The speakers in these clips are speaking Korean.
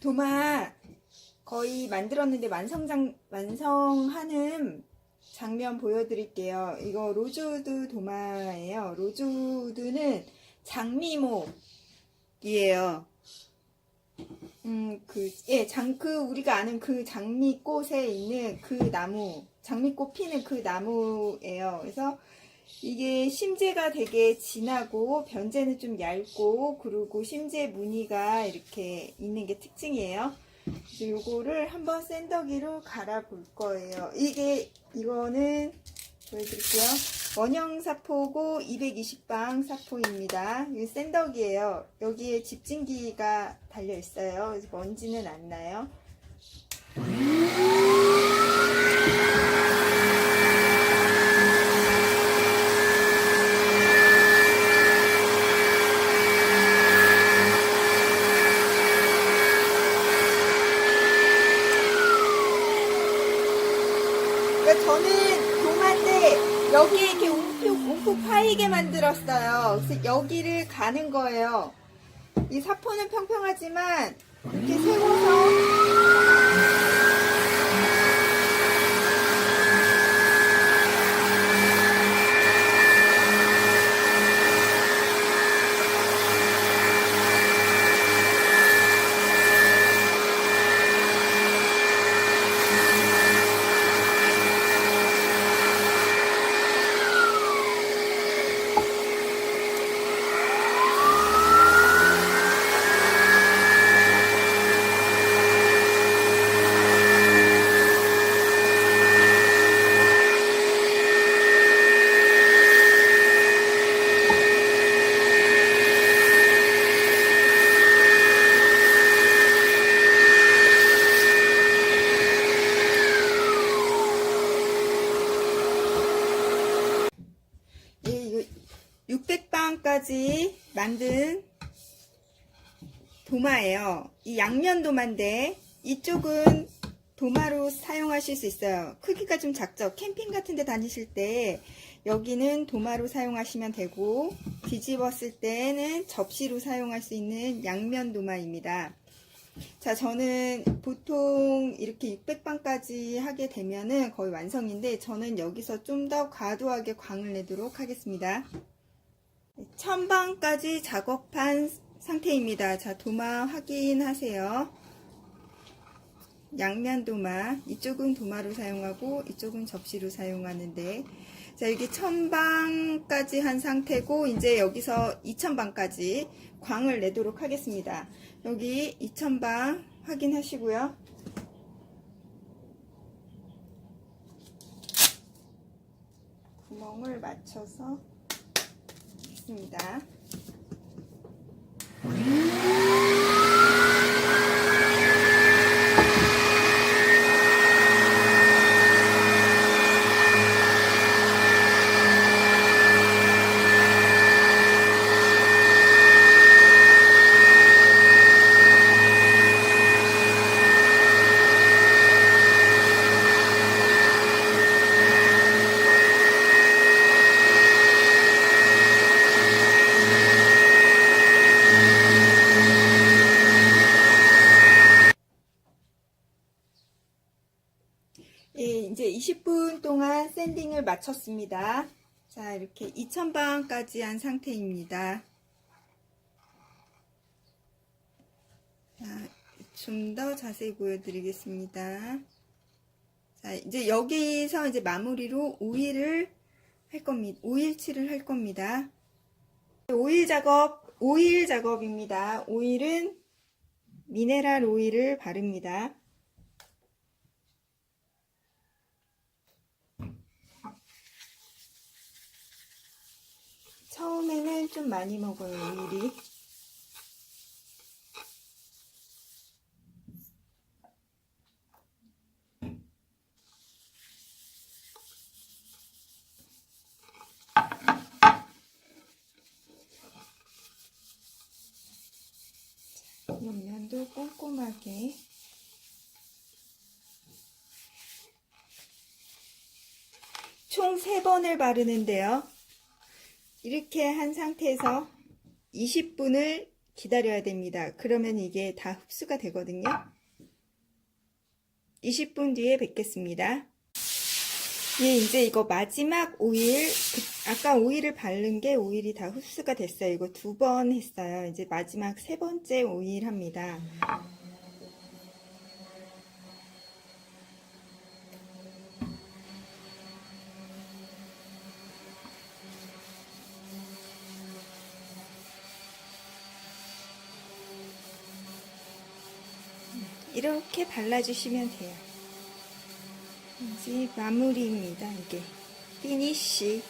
도마 거의 만들었는데 완성장 완성하는 장면 보여드릴게요. 이거 로즈우드 도마예요. 로즈우드는 장미목이에요. 음, 그, 예, 장, 그, 우리가 아는 그 장미꽃에 있는 그 나무, 장미꽃 피는 그 나무예요. 그래서 이게 심재가 되게 진하고, 변재는 좀 얇고, 그리고 심재 무늬가 이렇게 있는 게 특징이에요. 요거를 한번 샌더기로 갈아 볼 거예요. 이게, 이거는, 보여드릴게요. 원형 사포고 220방 사포입니다. 이 샌더기예요. 여기에 집진기가 달려 있어요. 그래서 먼지는 안 나요. 저는 도마인데 여기에 이렇게 움푹 움푹 파이게 만들었어요. 그래서 여기를 가는 거예요. 이 사포는 평평하지만 이렇게 세워서 예, 이거 600방까지 만든 도마예요. 이 양면 도마인데 이쪽은 도마로 사용하실 수 있어요. 크기가 좀 작죠? 캠핑 같은 데 다니실 때 여기는 도마로 사용하시면 되고 뒤집었을 때는 접시로 사용할 수 있는 양면 도마입니다. 자, 저는 보통 이렇게 600방까지 하게 되면은 거의 완성인데 저는 여기서 좀 더 과도하게 광을 내도록 하겠습니다. 1000방까지 작업한 상태입니다. 자, 도마 확인하세요. 양면 도마. 이쪽은 도마로 사용하고 이쪽은 접시로 사용하는데 자, 여기 1000방까지 한 상태고 이제 여기서 2000방까지 광을 내도록 하겠습니다. 여기 2000방 확인하시고요. 구멍을 맞춰서 했습니다. 예, 이제 20분 동안 샌딩을 마쳤습니다. 자, 이렇게 2000방까지 한 상태입니다. 좀 더 자세히 보여드리겠습니다. 자, 이제 여기서 이제 마무리로 오일을 할 겁니다. 오일칠을 할 겁니다. 오일 작업, 오일 작업입니다. 오일은 미네랄 오일을 바릅니다. 처음에는 좀 많이 먹어요, 오일이. 옆면도 꼼꼼하게 총 3번을 바르는데요. 이렇게 한 상태에서 20분을 기다려야 됩니다. 그러면 이게 다 흡수가 되거든요. 20분 뒤에 뵙겠습니다. 예, 이제 이거 마지막 오일, 그- 아까 오일을 바른 게 오일이 다 흡수가 됐어요. 이거 두 번 했어요. 이제 마지막 세 번째 오일 합니다. 이렇게 발라주시면 돼요. 이제 마무리입니다. 이게 피니쉬.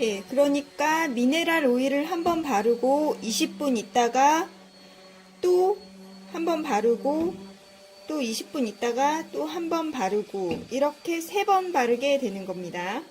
예, 그러니까 미네랄 오일을 한번 바르고 20분 있다가 또 한번 바르고 또 20분 있다가 또 한 번 바르고 이렇게 세 번 바르게 되는 겁니다.